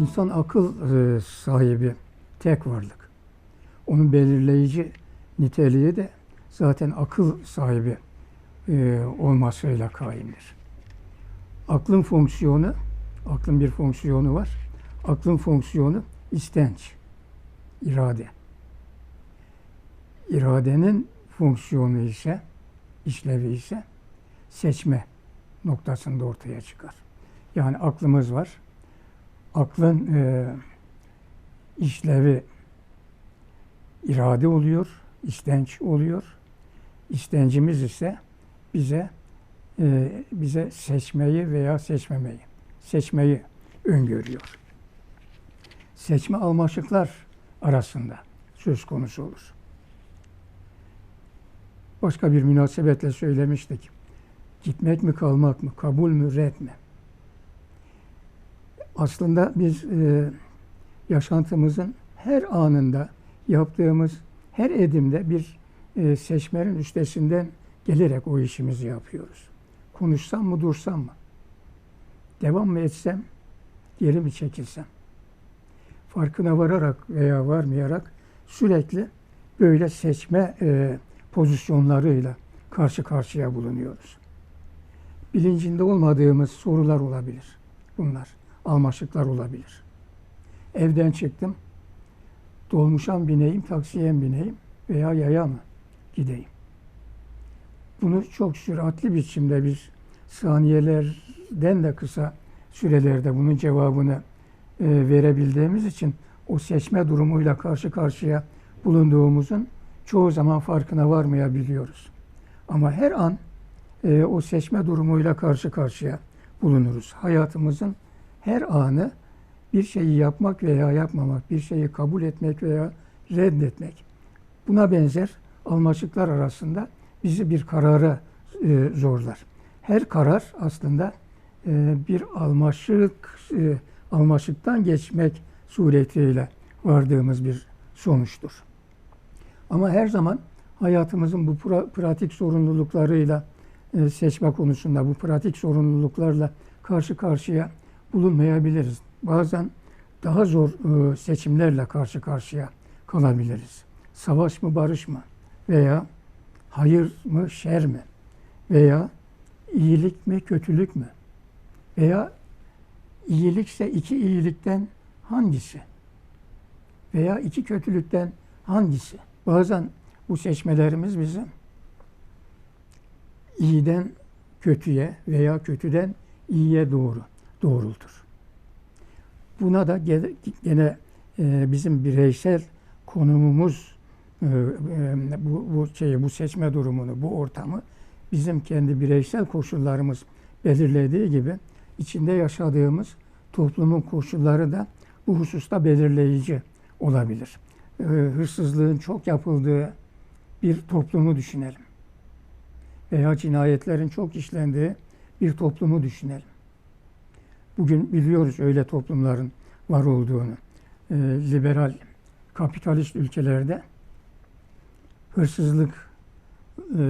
İnsan akıl e, sahibi tek varlık. Onun belirleyici niteliği de zaten akıl sahibi e, olmasıyla kaimdir. Aklın fonksiyonu, aklın bir fonksiyonu var. Aklın fonksiyonu istenç, irade. İradenin fonksiyonu ise, işlevi ise seçme noktasında ortaya çıkar. Yani aklımız var. Aklın e, işlevi irade oluyor, istenç oluyor. İstencimiz ise bize e, bize seçmeyi veya seçmemeyi, seçmeyi öngörüyor. Seçme almaşıklar arasında söz konusu olur. Başka bir münasebetle söylemiştik. Gitmek mi kalmak mı, kabul mü red mi? Aslında biz e, yaşantımızın her anında yaptığımız her edimde bir e, seçmenin üstesinden gelerek o işimizi yapıyoruz. Konuşsam mı, dursam mı? Devam mı etsem, geri mi çekilsem? Farkına vararak veya varmayarak sürekli böyle seçme e, pozisyonlarıyla karşı karşıya bulunuyoruz. Bilincinde olmadığımız sorular olabilir. Bunlar almaşıklar olabilir. Evden çıktım. Dolmuşa bineyim, taksiye mi bineyim veya yaya mı gideyim? Bunu çok süratli biçimde biz saniyelerden de kısa sürelerde bunun cevabını e, verebildiğimiz için o seçme durumuyla karşı karşıya bulunduğumuzun çoğu zaman farkına varmayabiliyoruz. Ama her an e, o seçme durumuyla karşı karşıya bulunuruz. Hayatımızın her anı bir şeyi yapmak veya yapmamak, bir şeyi kabul etmek veya reddetmek. Buna benzer almaçıklar arasında bizi bir karara e, zorlar. Her karar aslında e, bir almaşık e, almaşıktan geçmek suretiyle vardığımız bir sonuçtur. Ama her zaman hayatımızın bu pra- pratik sorumluluklarıyla e, seçme konusunda bu pratik sorumluluklarla karşı karşıya bulunmayabiliriz. Bazen daha zor e, seçimlerle karşı karşıya kalabiliriz. Savaş mı, barış mı? Veya hayır mı, şer mi? Veya iyilik mi, kötülük mü? Veya iyilikse iki iyilikten hangisi? Veya iki kötülükten hangisi? Bazen bu seçmelerimiz bizim iyiden kötüye veya kötüden iyiye doğru doğrultur. Buna da gene e, bizim bireysel konumumuz e, e, bu, bu şeyi bu seçme durumunu, bu ortamı bizim kendi bireysel koşullarımız belirlediği gibi içinde yaşadığımız toplumun koşulları da bu hususta belirleyici olabilir. Hırsızlığın çok yapıldığı bir toplumu düşünelim. Veya cinayetlerin çok işlendiği bir toplumu düşünelim. Bugün biliyoruz öyle toplumların var olduğunu. E, liberal, kapitalist ülkelerde hırsızlık e,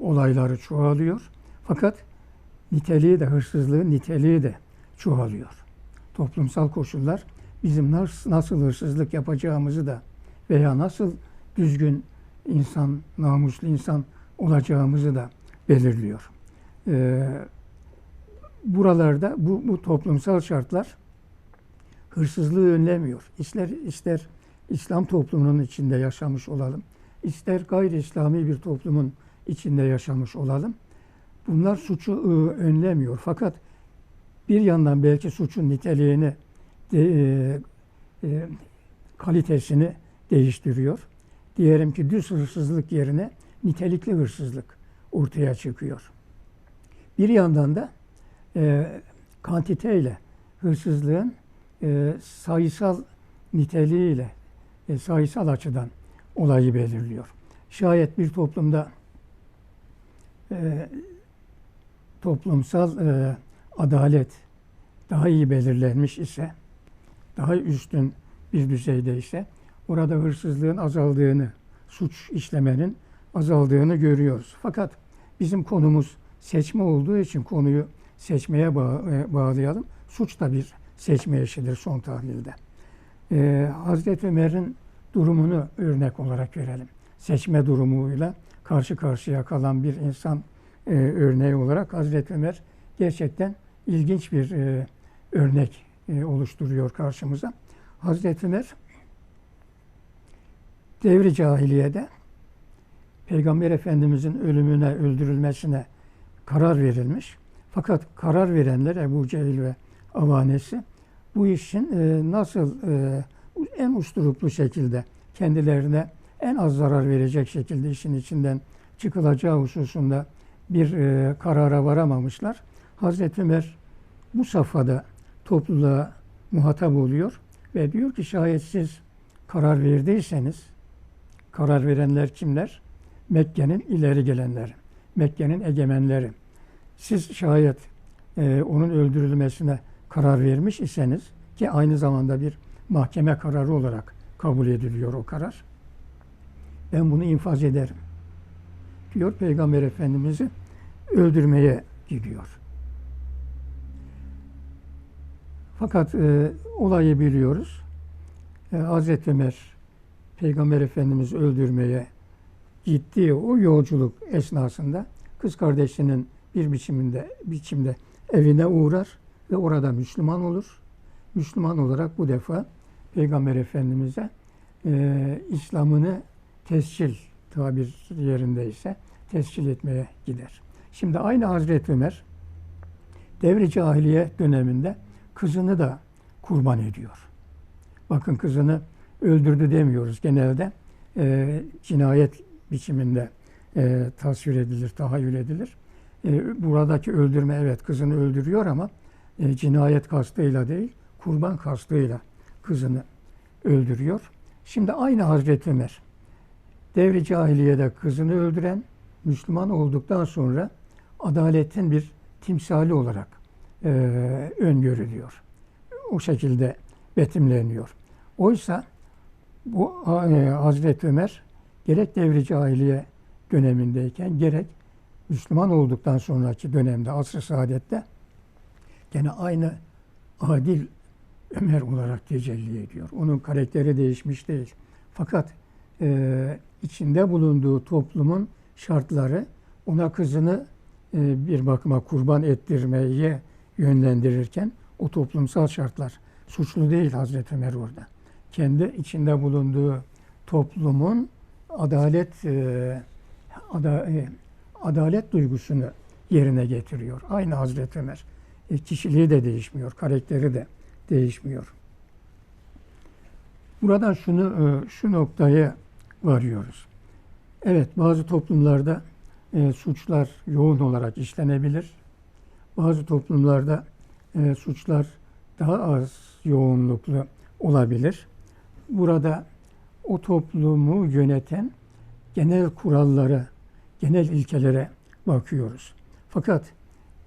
olayları çoğalıyor. Fakat niteliği de, hırsızlığın niteliği de çoğalıyor. Toplumsal koşullar bizim nasıl, nasıl hırsızlık yapacağımızı da veya nasıl düzgün insan, namuslu insan olacağımızı da belirliyor. Ee, buralarda bu, bu toplumsal şartlar hırsızlığı önlemiyor. İster, ister İslam toplumunun içinde yaşamış olalım, ister gayri İslami bir toplumun içinde yaşamış olalım. Bunlar suçu ıı, önlemiyor. Fakat bir yandan belki suçun niteliğini, de, e, e, kalitesini değiştiriyor. Diyelim ki düz hırsızlık yerine nitelikli hırsızlık ortaya çıkıyor. Bir yandan da e, kantiteyle hırsızlığın e, sayısal niteliğiyle, e, sayısal açıdan olayı belirliyor. Şayet bir toplumda e, toplumsal e, adalet daha iyi belirlenmiş ise, daha üstün bir düzeyde ise orada hırsızlığın azaldığını, suç işlemenin azaldığını görüyoruz. Fakat bizim konumuz seçme olduğu için konuyu seçmeye e, bağlayalım. Suç da bir seçme işidir son tahlilde. Ee, Hazreti Ömer'in durumunu örnek olarak verelim. Seçme durumuyla karşı karşıya kalan bir insan e, örneği olarak Hazreti Ömer gerçekten ilginç bir e, örnek e, oluşturuyor karşımıza. Hazreti Ömer devri cahiliyede Peygamber Efendimizin ölümüne, öldürülmesine karar verilmiş. Fakat karar verenler Ebu Cehil ve avanesi bu işin e, nasıl e, en usturuplu şekilde kendilerine en az zarar verecek şekilde işin içinden çıkılacağı hususunda bir e, karara varamamışlar. Hazreti Ömer bu safhada topluluğa muhatap oluyor ve diyor ki şayet siz karar verdiyseniz karar verenler kimler? Mekke'nin ileri gelenleri, Mekke'nin egemenleri. Siz şayet e, onun öldürülmesine karar vermiş iseniz ki aynı zamanda bir mahkeme kararı olarak kabul ediliyor o karar. Ben bunu infaz ederim. Diyor Peygamber Efendimiz'i öldürmeye gidiyor. Fakat e, olayı biliyoruz. E, Hazreti Ömer Peygamber Efendimiz öldürmeye gittiği o yolculuk esnasında kız kardeşinin bir biçiminde biçimde evine uğrar ve orada Müslüman olur. Müslüman olarak bu defa Peygamber Efendimiz'e e, İslam'ını tescil tabir yerindeyse tescil etmeye gider. Şimdi aynı Hazreti Ömer devri cahiliye döneminde kızını da kurban ediyor. Bakın kızını öldürdü demiyoruz genelde. E, cinayet biçiminde e, tasvir edilir, tahayyül edilir. E, buradaki öldürme evet kızını öldürüyor ama e, cinayet kastıyla değil, kurban kastıyla kızını öldürüyor. Şimdi aynı Hazreti Ömer devri cahiliyede kızını öldüren Müslüman olduktan sonra adaletin bir timsali olarak e, öngörülüyor. O şekilde betimleniyor. Oysa bu e, Hazreti Ömer gerek devri cahiliye dönemindeyken gerek Müslüman olduktan sonraki dönemde asr-ı saadette gene aynı adil Ömer olarak tecelli ediyor. Onun karakteri değişmiş değil. Fakat e, içinde bulunduğu toplumun şartları ona kızını e, bir bakıma kurban ettirmeye yönlendirirken o toplumsal şartlar suçlu değil Hazreti Ömer orada. Kendi içinde bulunduğu toplumun adalet e, ada, e, adalet duygusunu yerine getiriyor. Aynı Hazreti Ömer. E, kişiliği de değişmiyor, karakteri de değişmiyor. Buradan şunu e, şu noktaya varıyoruz. Evet, bazı toplumlarda e, suçlar yoğun olarak işlenebilir. Bazı toplumlarda e, suçlar daha az yoğunluklu olabilir. Burada o toplumu yöneten genel kurallara, genel ilkelere bakıyoruz. Fakat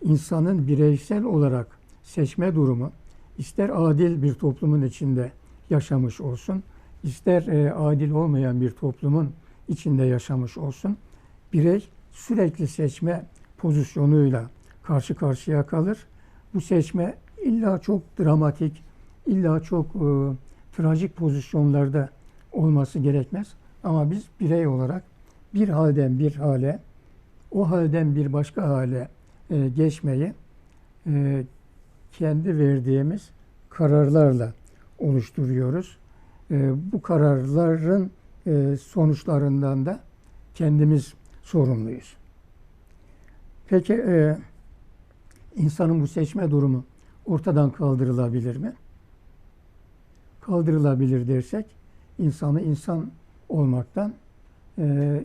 insanın bireysel olarak seçme durumu ister adil bir toplumun içinde yaşamış olsun, ister e, adil olmayan bir toplumun içinde yaşamış olsun, birey sürekli seçme pozisyonuyla karşı karşıya kalır. Bu seçme illa çok dramatik, illa çok e, trajik pozisyonlarda olması gerekmez. Ama biz birey olarak bir halden bir hale, o halden bir başka hale e, geçmeyi e, kendi verdiğimiz kararlarla oluşturuyoruz. E, bu kararların e, sonuçlarından da kendimiz sorumluyuz. Peki e, insanın bu seçme durumu ortadan kaldırılabilir mi? Kaldırılabilir dersek insanı insan olmaktan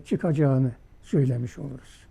çıkacağını söylemiş oluruz.